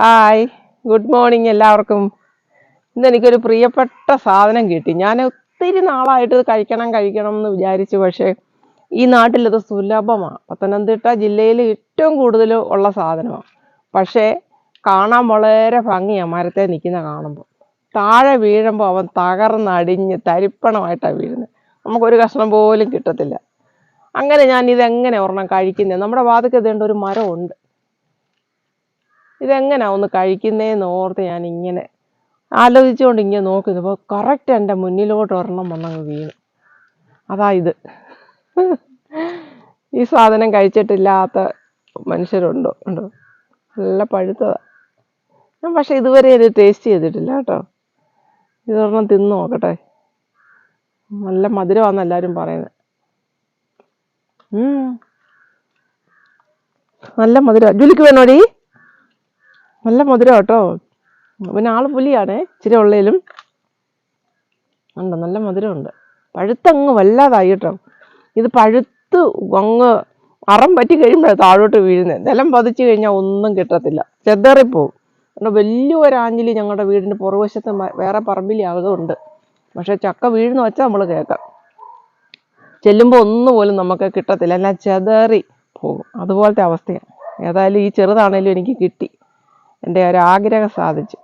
Hi good morning എല്ലാവർക്കും. ഇന്ന് എനിക്കൊരു പ്രിയപ്പെട്ട സാധനം കിട്ടി. ഞാൻ ഒത്തിരി നാളായിട്ട് ഇത് കഴിക്കണം കഴിക്കണം എന്ന് വിചാരിച്ചു. പക്ഷേ ഈ നാട്ടിലിത് സുലഭമാണ്. പത്തനംതിട്ട ജില്ലയിൽ ഏറ്റവും കൂടുതൽ ഉള്ള സാധനമാണ്. പക്ഷേ കാണാൻ വളരെ ഭംഗിയാണ് മരത്തെ നിൽക്കുന്ന കാണുമ്പോൾ. താഴെ വീഴുമ്പോൾ അവൻ തകർന്നടിഞ്ഞ് തരിപ്പണമായിട്ടാണ് വീഴുന്നത്. നമുക്കൊരു കഷ്ണം പോലും കിട്ടത്തില്ല. അങ്ങനെ ഞാൻ ഇതെങ്ങനെ ഒരെണ്ണം കഴിക്കുന്നത് നമ്മുടെ വാതിക്കൽ ഇതേണ്ട ഒരു മരമുണ്ട്. ഇതെങ്ങനെയാ ഒന്ന് കഴിക്കുന്നതെന്ന് ഓർത്ത് ഞാൻ ഇങ്ങനെ ആലോചിച്ചുകൊണ്ട് ഇങ്ങനെ നോക്കുന്നപ്പോൾ കറക്റ്റ് എന്റെ മുന്നിലോട്ട് ഒരെണ്ണം വന്നങ്ങ് വീണു. അതാ ഇത്. ഈ സാധനം കഴിച്ചിട്ടില്ലാത്ത മനുഷ്യരുണ്ടോ? ഉണ്ടോ? നല്ല പഴുത്തതാ. ഞാൻ പക്ഷെ ഇതുവരെ ഇത് ടേസ്റ്റ് ചെയ്തിട്ടില്ല കേട്ടോ. ഇതൊരെണ്ണം തിന്ന് നോക്കട്ടെ. നല്ല മധുരമാണെന്ന് എല്ലാവരും പറയുന്നത്. നല്ല മധുര. ജോലിക്ക് വേണോടി നല്ല മധുരം കേട്ടോ പിന്നെ ആൾ പുലിയാണേ ഇച്ചിരി ഉള്ളതിലും ഉണ്ട്? നല്ല മധുരമുണ്ട്. പഴുത്തങ്ങ് വല്ലാതായി കേട്ടോ. ഇത് പഴുത്ത് അങ്ങ് അറം പറ്റി കഴിയുമ്പോഴാണ് താഴോട്ട് വീഴുന്നത് നിലം പതിച്ചു കഴിഞ്ഞാൽ ഒന്നും കിട്ടത്തില്ല. ചെതറിപ്പോവും. അതുകൊണ്ട് വലിയ ഒരു ഞങ്ങളുടെ വീടിന്റെ പുറകുവശത്ത് വേറെ പറമ്പിലാകുന്നുണ്ട് പക്ഷെ ചക്ക വീഴുന്ന വെച്ചാൽ നമ്മൾ കേൾക്കാം. ചെല്ലുമ്പോൾ ഒന്നും പോലും നമുക്ക് കിട്ടത്തില്ല. എല്ലാം ചെതറി പോകും. അതുപോലത്തെ അവസ്ഥയാണ് ഏതായാലും ഈ ചെറുതാണേലും എനിക്ക് കിട്ടി. എന്റെ ഒരാഗ്രഹം സാധിച്ചു.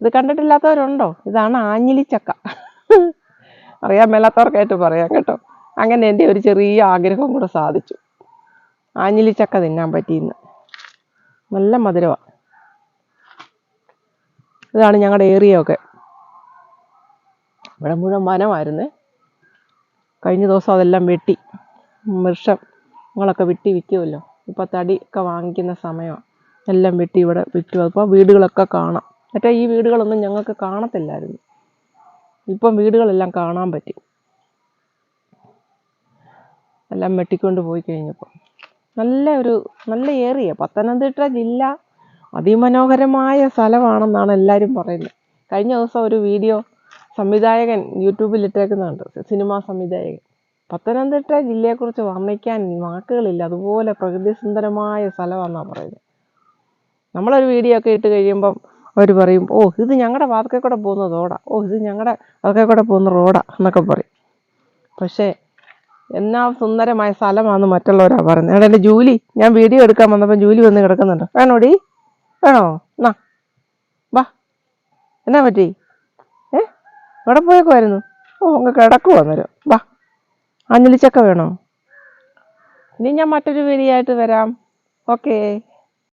ഇത് കണ്ടിട്ടില്ലാത്തവരുണ്ടോ? ഇതാണ് ആഞ്ഞിലിച്ചക്ക അറിയാൻ മേലാത്തവർക്കായിട്ട് പറയാം കേട്ടോ. അങ്ങനെ എന്റെ ഒരു ചെറിയ ആഗ്രഹം കൂടെ സാധിച്ചു. ആഞ്ഞിലിച്ചക്ക തിന്നാൻ പറ്റിയെന്ന്. നല്ല മധുരമാണ് ഇതാണ് ഞങ്ങളുടെ ഏരിയ ഒക്കെ ഇവിടെ മുഴുവൻ വനമായിരുന്നേ. കഴിഞ്ഞ ദിവസം അതെല്ലാം വെട്ടി. വൃക്ഷം നിങ്ങളൊക്കെ വെട്ടി വിൽക്കുമല്ലോ ഇപ്പോൾ തടി ഒക്കെ വാങ്ങിക്കുന്ന സമയമാണ് എല്ലാം വെട്ടി ഇവിടെ വിറ്റു അപ്പോൾ വീടുകളൊക്കെ കാണാം. മറ്റേ ഈ വീടുകളൊന്നും ഞങ്ങൾക്ക് കാണത്തില്ലായിരുന്നു. ഇപ്പം വീടുകളെല്ലാം കാണാൻ പറ്റി. എല്ലാം വെട്ടിക്കൊണ്ട് പോയി കഴിഞ്ഞപ്പോൾ നല്ല ഒരു നല്ല ഏറിയ. പത്തനംതിട്ട ജില്ല അതിമനോഹരമായ സ്ഥലമാണെന്നാണ് എല്ലാവരും പറയുന്നത്. കഴിഞ്ഞ ദിവസം ഒരു വീഡിയോ സംവിധായകൻ യൂട്യൂബിൽ ഇട്ടേക്കുന്നുണ്ട്. സിനിമാ സംവിധായകൻ. പത്തനംതിട്ട ജില്ലയെക്കുറിച്ച് വർണിക്കാൻ വാക്കുകളില്ല അതുപോലെ പ്രകൃതി സുന്ദരമായ സ്ഥലമാണെന്നാണ് പറയുന്നത്. നമ്മളൊരു വീഡിയോ ഒക്കെ ഇട്ട് കഴിയുമ്പം അവർ പറയും ഓ ഇത് ഞങ്ങളുടെ വാതക്കെ കൂടെ പോകുന്ന റോഡാ. ഓ ഇത് ഞങ്ങളുടെ വാതക്കെ കൂടെ പോകുന്ന റോഡാ എന്നൊക്കെ പറയും. പക്ഷേ എന്നാ സുന്ദരമായ സ്ഥലമാണെന്ന് മറ്റുള്ളവരാ പറയുന്നത്. എടാ എന്റെ ജൂലി ഞാൻ വീഡിയോ എടുക്കാൻ വന്നപ്പോൾ ജൂലി വന്ന് കിടക്കുന്നുണ്ട്? വേണോടി? വേണോ? എന്നാ വാ. എന്നാ പറ്റി? ഏ? എവിടെ പോയേക്കുമായിരുന്നു ഓ അങ്ങ് കിടക്കുവാ അന്നേരം. വാ. ആഞ്ഞലിച്ചൊക്കെ വേണോ? ഇനി ഞാൻ മറ്റൊരു വീഡിയോ ആയിട്ട് വരാം. ഓക്കേ.